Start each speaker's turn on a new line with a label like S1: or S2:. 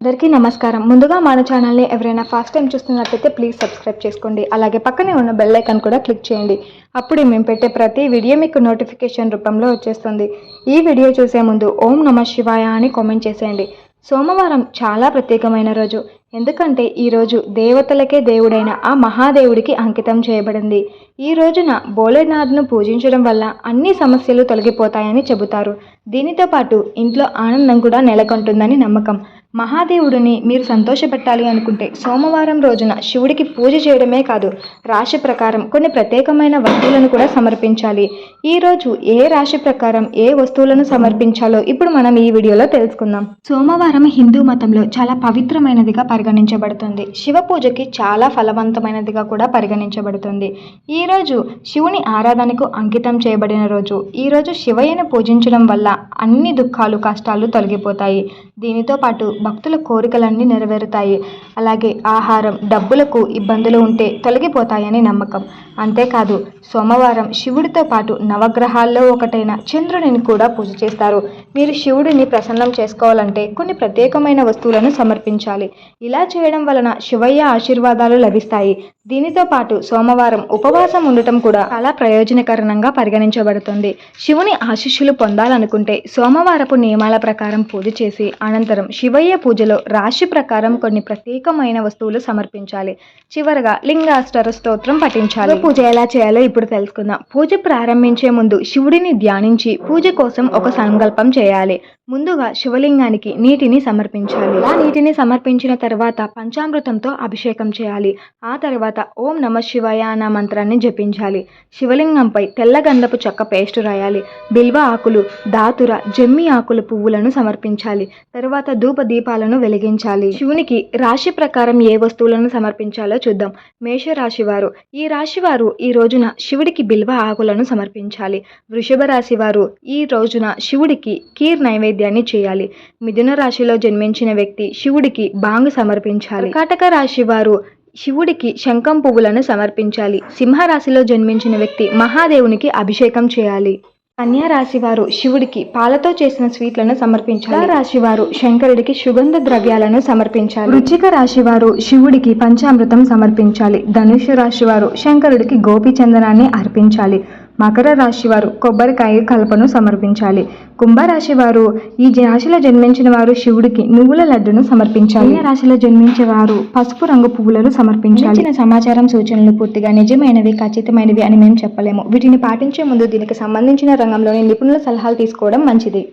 S1: అందరికీ నమస్కారం. ముందుగా మన ఛానల్ని ఎవరైనా ఫస్ట్ టైం చూస్తున్నట్లయితే ప్లీజ్ సబ్స్క్రైబ్ చేసుకోండి. అలాగే పక్కనే ఉన్న బెల్ ఐకాన్ కూడా క్లిక్ చేయండి. అప్పుడు మేము పెట్టే ప్రతి వీడియో మీకు నోటిఫికేషన్ రూపంలో వచ్చేస్తుంది. ఈ వీడియో చూసే ముందు ఓం నమ శివాయ అని కామెంట్ చేసేయండి. సోమవారం చాలా ప్రత్యేకమైన రోజు. ఎందుకంటే ఈ రోజు దేవతలకే దేవుడైన ఆ మహాదేవుడికి అంకితం చేయబడింది. ఈ రోజున భోలేనాథ్ను పూజించడం వల్ల అన్ని సమస్యలు తొలగిపోతాయని చెబుతారు. దీనితో పాటు ఇంట్లో ఆనందం కూడా నెలకొంటుందని నమ్మకం. మహాదేవుడిని మీరు సంతోషపెట్టాలి అనుకుంటే సోమవారం రోజున శివుడికి పూజ చేయడమే కాదు రాశి ప్రకారం కొన్ని ప్రత్యేకమైన వస్తువులను కూడా సమర్పించాలి. ఈ రోజు ఏ రాశి ప్రకారం ఏ వస్తువులను సమర్పించాలో ఇప్పుడు మనం ఈ వీడియోలో తెలుసుకుందాం. సోమవారం హిందూ మతంలో చాలా పవిత్రమైనదిగా పరిగణించబడుతుంది. శివ పూజకి చాలా ఫలవంతమైనదిగా కూడా పరిగణించబడుతుంది. ఈ రోజు శివుని ఆరాధనకు అంకితం చేయబడిన రోజు. ఈ రోజు శివయ్యను పూజించడం వల్ల అన్ని దుఃఖాలు కష్టాలు తొలగిపోతాయి. దీనితో పాటు భక్తుల కోరికలన్నీ నెరవేరుతాయి. అలాగే ఆహారం డబ్బులకు ఇబ్బందులు ఉంటే తొలగిపోతాయని నమ్మకం. అంతేకాదు సోమవారం శివుడితో పాటు నవగ్రహాల్లో ఒకటైన చంద్రుడిని కూడా పూజ చేస్తారు. మీరు శివుడిని ప్రసన్నం చేసుకోవాలంటే కొన్ని ప్రత్యేకమైన వస్తువులను సమర్పించాలి. ఇలా చేయడం వలన శివయ్య ఆశీర్వాదాలు లభిస్తాయి. దీనితో పాటు సోమవారం ఉపవాసం ఉండటం కూడా చాలా ప్రయోజనకరంగా పరిగణించబడుతుంది. శివుని ఆశీస్సులు పొందాలనుకుంటే సోమవారపు నియమాల ప్రకారం పూజ చేసి అనంతరం శివయ్య పూజలో రాశి ప్రకారం కొన్ని ప్రత్యేక ప్రత్యేకమైన వస్తువులు సమర్పించాలి. చివరగా లింగాష్టర స్తోత్రం పఠించాలి. పూజ ఎలా చేయాలో ఇప్పుడు తెలుసుకుందాం. పూజ ప్రారంభించే ముందు శివుడిని ధ్యానించి పూజ కోసం ఒక సంకల్పం చేయాలి. ముందుగా శివలింగానికి నీటిని సమర్పించాలి. ఆ నీటిని సమర్పించిన తర్వాత పంచామృతంతో అభిషేకం చేయాలి. ఆ తర్వాత ఓం నమ శివాయ అన్న మంత్రాన్ని జపించాలి. శివలింగంపై తెల్ల గంధపు చెక్క పేస్ట్ రాయాలి. బిల్వ ఆకులు దాతుర జమ్మి ఆకుల పువ్వులను సమర్పించాలి. తరువాత ధూప దీపాలను వెలిగించాలి. శివునికి రాశి ప్రకారం ఏ వస్తువులను సమర్పించాలో చూద్దాం. మేషరాశివారు. ఈ రాశివారు ఈ రోజున శివుడికి బిల్వ ఆకులను సమర్పించాలి. వృషభ రాశివారు ఈ రోజున శివుడికి కీర్ నైవేద్యాన్ని చేయాలి. మిథున రాశిలో జన్మించిన వ్యక్తి శివుడికి బాంగ్ సమర్పించాలి. కటక రాశి వారు శివుడికి శంఖం పువ్వులను సమర్పించాలి. సింహరాశిలో జన్మించిన వ్యక్తి మహాదేవునికి అభిషేకం చేయాలి. కన్యా రాశి వారు శివుడికి పాలతో చేసిన స్వీట్లను సమర్పించారు రాశివారు రాశి వారు శంకరుడికి సుగంధ ద్రవ్యాలను సమర్పించాలి. వృచ్చిక రాశి వారు శివుడికి పంచామృతం సమర్పించాలి. ధనుషు రాశి వారు శంకరుడికి గోపి చందనాన్ని అర్పించాలి. మకర రాశి వారు కొబ్బరికాయ కలపను సమర్పించాలి. కుంభరాశి వారు ఈ రాశిలో జన్మించిన వారు శివుడికి నువ్వుల లడ్డును సమర్పించాలి. ఈ రాశిలో జన్మించే వారు పసుపు రంగు పువ్వులను సమర్పించాలి. ఇచ్చిన సమాచారం సూచనలు పూర్తిగా నిజమైనవి ఖచ్చితమైనవి అని మేము చెప్పలేము. వీటిని పాటించే ముందు దీనికి సంబంధించిన రంగంలోని నిపుణుల సలహాలు తీసుకోవడం మంచిది.